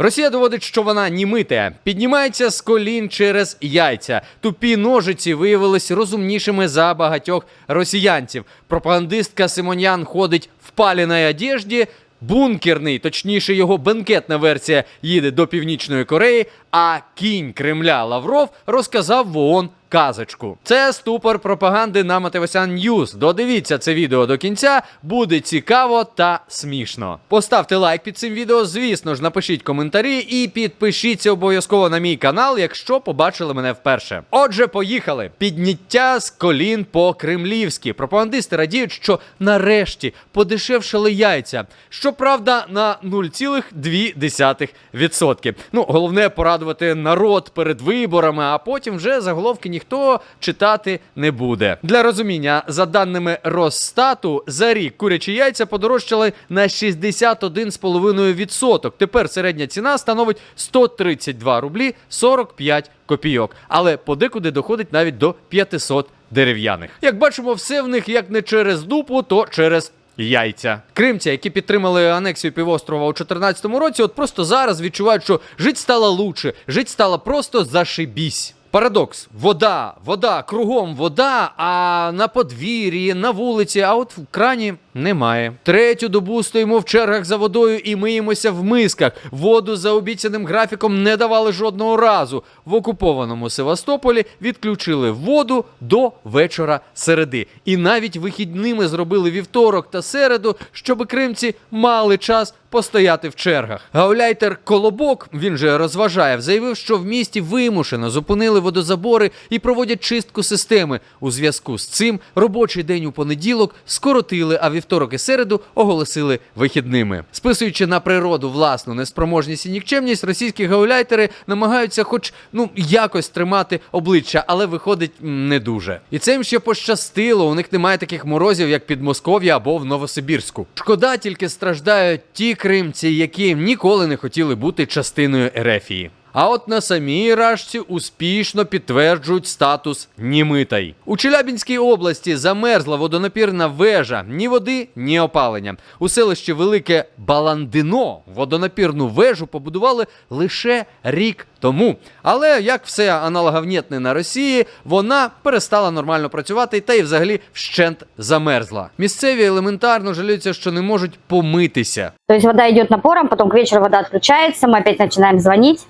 Росія доводить, що вона німите, піднімається з колін через яйця. Тупі ножиці виявились розумнішими за багатьох росіянців. Пропагандистка Симонян ходить в паліній одежді. Бункерний, точніше, його бенкетна версія їде до Північної Кореї. А кінь Кремля Лавров розказав в ООН казочку. Це ступор пропаганди на Матевосян Ньюз. Додивіться це відео до кінця, буде цікаво та смішно. Поставте лайк під цим відео, звісно ж, напишіть коментарі і підпишіться обов'язково на мій канал, якщо побачили мене вперше. Отже, поїхали. Підняття з колін по кремлівськи. Пропагандисти радіють, що нарешті подешевшали яйця. Щоправда, на 0,2%. Ну, головне порадувати народ перед виборами, а потім вже заголовки ніхто читати не буде. Для розуміння, за даними Росстату, за рік курячі яйця подорожчали на 61,5%. Тепер середня ціна становить 132 рублі 45 копійок, але подекуди доходить навіть до 500 дерев'яних. Як бачимо, все в них як не через дупу, то через Яйця кримці, які підтримали анексію півострова у 2014 році, от просто зараз відчувають, що жить стало лучше, жить стало просто зашибісь. Парадокс: вода, вода, кругом вода, а на подвір'ї, на вулиці, а от в крані немає. Третю добу стоїмо в чергах за водою і миємося в мисках. Воду за обіцяним графіком не давали жодного разу. В окупованому Севастополі відключили воду до вечора середи. І навіть вихідними зробили вівторок та середу, щоб кримці мали час постояти в чергах. Гауляйтер Колобок, він же розважає, заявив, що в місті вимушено зупинили водозабори і проводять чистку системи. У зв'язку з цим робочий день у понеділок скоротили, а вівторок і середу оголосили вихідними. Списуючи на природу власну неспроможність і нікчемність, російські гауляйтери намагаються, хоч ну якось тримати обличчя, але виходить не дуже. І це їм ще пощастило. У них немає таких морозів, як під Москов'я або в Новосибірську. Шкода, тільки страждають ті кримці, які ніколи не хотіли бути частиною Ерефії. А от на самій Рашці успішно підтверджують статус німитай. У Челябінській області замерзла водонапірна вежа, ні води, ні опалення. У селищі Велике Баландино водонапірну вежу побудували лише рік тому. Але як все аналоговнєтне на Росії, вона перестала нормально працювати та й взагалі вщент замерзла. Місцеві елементарно жалюються, що не можуть помитися. То есть вода идет напором, потом к вечеру вода отключается, мы опять начинаем звонить.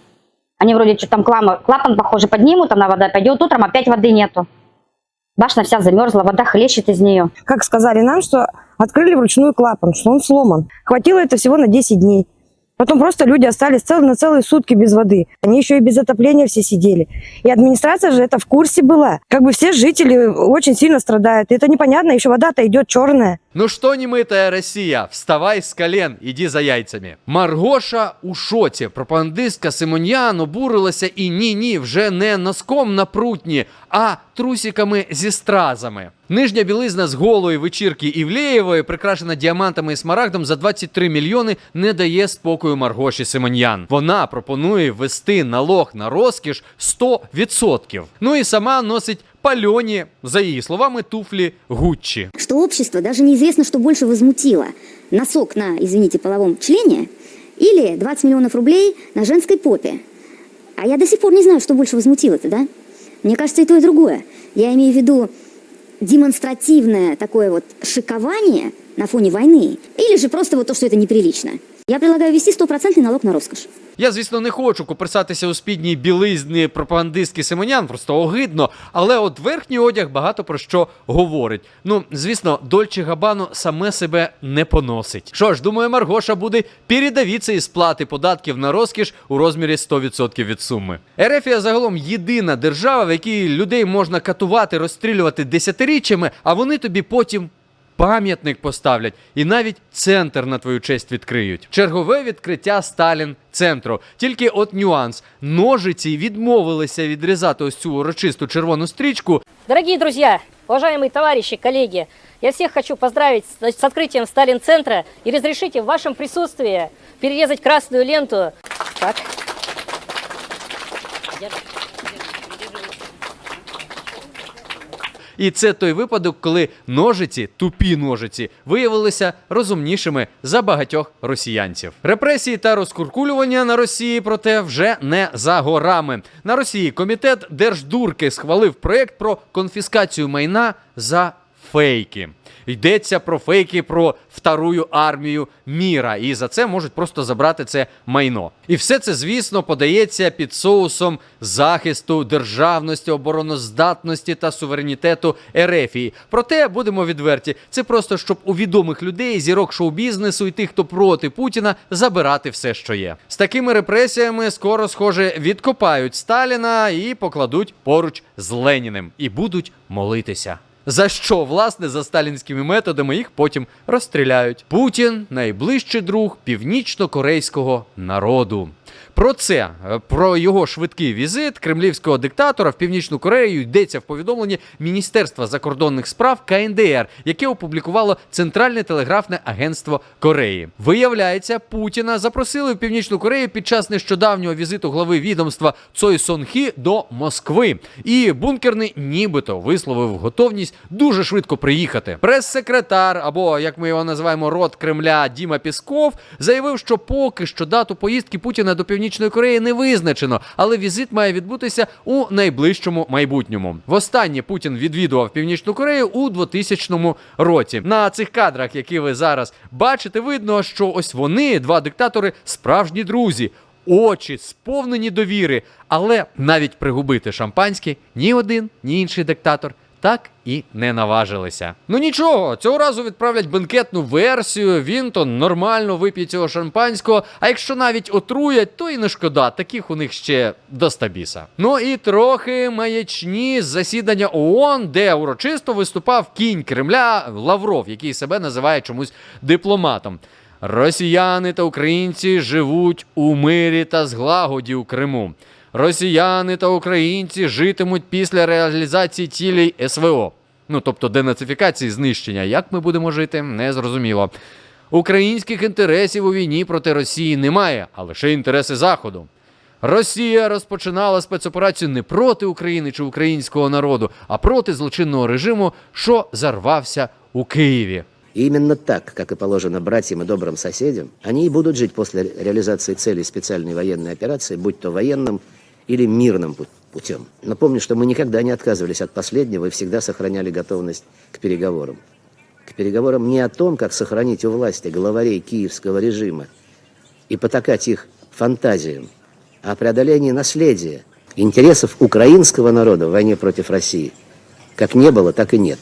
Они вроде что там клапан, клапан похоже, поднимут, она вода пойдет, утром опять воды нету. Башня вся замерзла, вода хлещет из нее. как сказали нам, что открыли вручную клапан, что он сломан. Хватило это всего на 10 дней. Потом просто люди остались цел, на целые сутки без воды. Они еще и без отопления все сидели. И администрация же это в курсе была. Как бы все жители очень сильно страдают. И это непонятно, еще вода-то идет черная. Ну що, німитая Росія, вставай з колен, іди за яйцями. Маргоша у шоці. Пропагандистка Симоньян обурилася і ні-ні, вже не носком на прутні, а трусиками зі стразами. Нижня білизна з голої вечірки Івлеєвої, прикрашена діамантами і смарагдом за 23 мільйони, не дає спокою Маргоші Симоньян. Вона пропонує ввести налог на розкіш 100%. Ну і сама носить пальоні, за її словами, туфлі Гуччі. что общество даже неизвестно, что больше возмутило. Носок на, извините, половом члене или 20 миллионов рублей на женской попе. А я до сих пор не знаю, что больше возмутило-то, да? Мне кажется, и то, и другое. Я имею в виду демонстративное такое вот шикование на фоне войны, или же просто вот то, что это неприлично. Я предлагаю ввести стопроцентный налог на роскошь. Я, звісно, не хочу куперсатися у спідній білизні пропагандистки Симонян, просто огидно. Але от верхній одяг багато про що говорить. Ну, звісно, Дольче Габану саме себе не поносить. Що ж, думаю, Маргоша буде передавіться із сплати податків на розкіш у розмірі 100% від суми. Ерефія загалом єдина держава, в якій людей можна катувати, розстрілювати десятиріччями, а вони тобі потім пам'ятник поставлять і навіть центр на твою честь відкриють. Чергове відкриття Сталін центру. Тільки от нюанс: ножиці відмовилися відрізати ось цю урочисту червону стрічку. Дорогие друзья, уважаемые товарищи, коллеги, я всех хочу поздравить с, с открытием Сталин-центра и разрешите в вашем присутствии перерезать красную ленту. Так. І це той випадок, коли ножиці, тупі ножиці, виявилися розумнішими за багатьох росіянців. Репресії та розкуркулювання на Росії, проте вже не за горами. На Росії комітет Держдурки схвалив проєкт про конфіскацію майна за фейки. Йдеться про фейки про вторую армію міра, і за це можуть просто забрати це майно. І все це, звісно, подається під соусом захисту державності, обороноздатності та суверенітету Ерефії. Проте будемо відверті, це просто щоб у відомих людей, зірок шоу-бізнесу і тих, хто проти Путіна, забирати все, що є. З такими репресіями скоро, схоже, відкопають Сталіна і покладуть поруч з Леніним, і будуть молитися. За що, власне, за сталінськими методами їх потім розстріляють. Путін найближчий друг північно-корейського народу. Про це, е, про його швидкий візит кремлівського диктатора в Північну Корею йдеться в повідомленні Міністерства закордонних справ КНДР, яке опублікувало Центральне телеграфне агентство Кореї. Виявляється, Путіна запросили в Північну Корею під час нещодавнього візиту глави відомства Цой Сон Хі до Москви. І бункерний нібито висловив готовність дуже швидко приїхати. Прес-секретар, або як ми його називаємо, рот Кремля Діма Пісков, заявив, що поки що дату поїздки Путіна до Північної Кореї не визначено, але візит має відбутися у найближчому майбутньому. Востаннє Путін відвідував Північну Корею у 2000 році. На цих кадрах, які ви зараз бачите, видно, що ось вони, два диктатори, справжні друзі. Очі сповнені довіри, але навіть пригубити шампанське ні один, ні інший диктатор так і не наважилися. Ну нічого, цього разу відправлять бенкетну версію. Він то нормально вип'є цього шампанського. А якщо навіть отруять, то і не шкода. Таких у них ще до стабіса. Ну і трохи маячні засідання ООН, де урочисто виступав кінь Кремля Лавров, який себе називає чомусь дипломатом. Росіяни та українці живуть у мирі та зглагоді у Криму. Росіяни та українці житимуть після реалізації цілей СВО. Ну тобто денацифікації знищення. Як ми будемо жити, не зрозуміло. Українських інтересів у війні проти Росії немає, а лише інтереси Заходу. Росія розпочинала спецоперацію не проти України чи українського народу, а проти злочинного режиму, що зарвався у Києві. И именно так, как и положено братьям и добрым соседям, они и будут жить после реализации целей специальной военной операции, будь то военным или мирным пу- путем. Напомню, что мы никогда не отказывались от последнего и всегда сохраняли готовность к переговорам. К переговорам не о том, как сохранить у власти главарей киевского режима и потакать их фантазиям, а о преодолении наследия, интересов украинского народа в войне против России. Как не было, так и нет.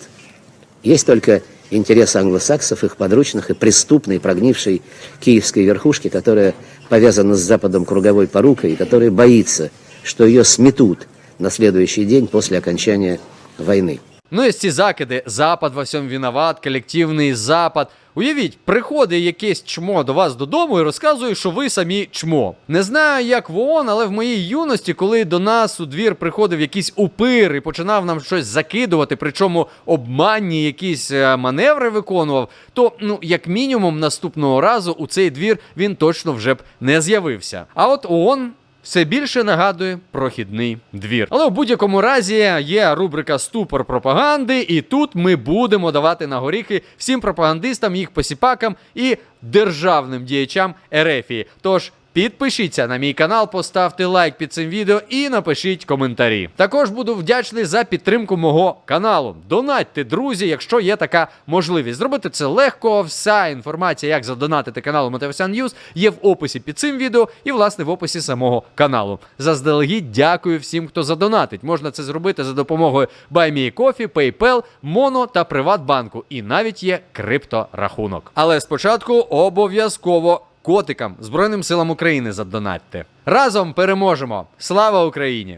Есть только интересы англосаксов, их подручных и преступной, прогнившей киевской верхушки, которая повязана с Западом круговой порукой и которая боится, что ее сметут на следующий день после окончания войны. Ну і ці закиди, Запад во всьому виноват, колективний Запад. Уявіть, приходить якесь чмо до вас додому і розказує, що ви самі чмо. Не знаю, як в ООН, але в моїй юності, коли до нас у двір приходив якийсь упир і починав нам щось закидувати, причому обманні якісь е, маневри виконував, то ну як мінімум наступного разу у цей двір він точно вже б не з'явився. А от ООН все більше нагадує прохідний двір. Але в будь-якому разі є рубрика Ступор пропаганди, і тут ми будемо давати на горіхи всім пропагандистам, їх посіпакам і державним діячам Ерефії. Тож. Підпишіться на мій канал, поставте лайк під цим відео і напишіть коментарі. Також буду вдячний за підтримку мого каналу. Донатьте, друзі, якщо є така можливість. Зробити це легко. Вся інформація, як задонатити каналу Мотивасян Ньюз, є в описі під цим відео і, власне, в описі самого каналу. Заздалегідь дякую всім, хто задонатить. Можна це зробити за допомогою BuyMeCoffee, PayPal, Mono та Приватбанку. І навіть є крипторахунок. Але спочатку обов'язково котикам Збройним силам України задонатьте. Разом переможемо! Слава Україні!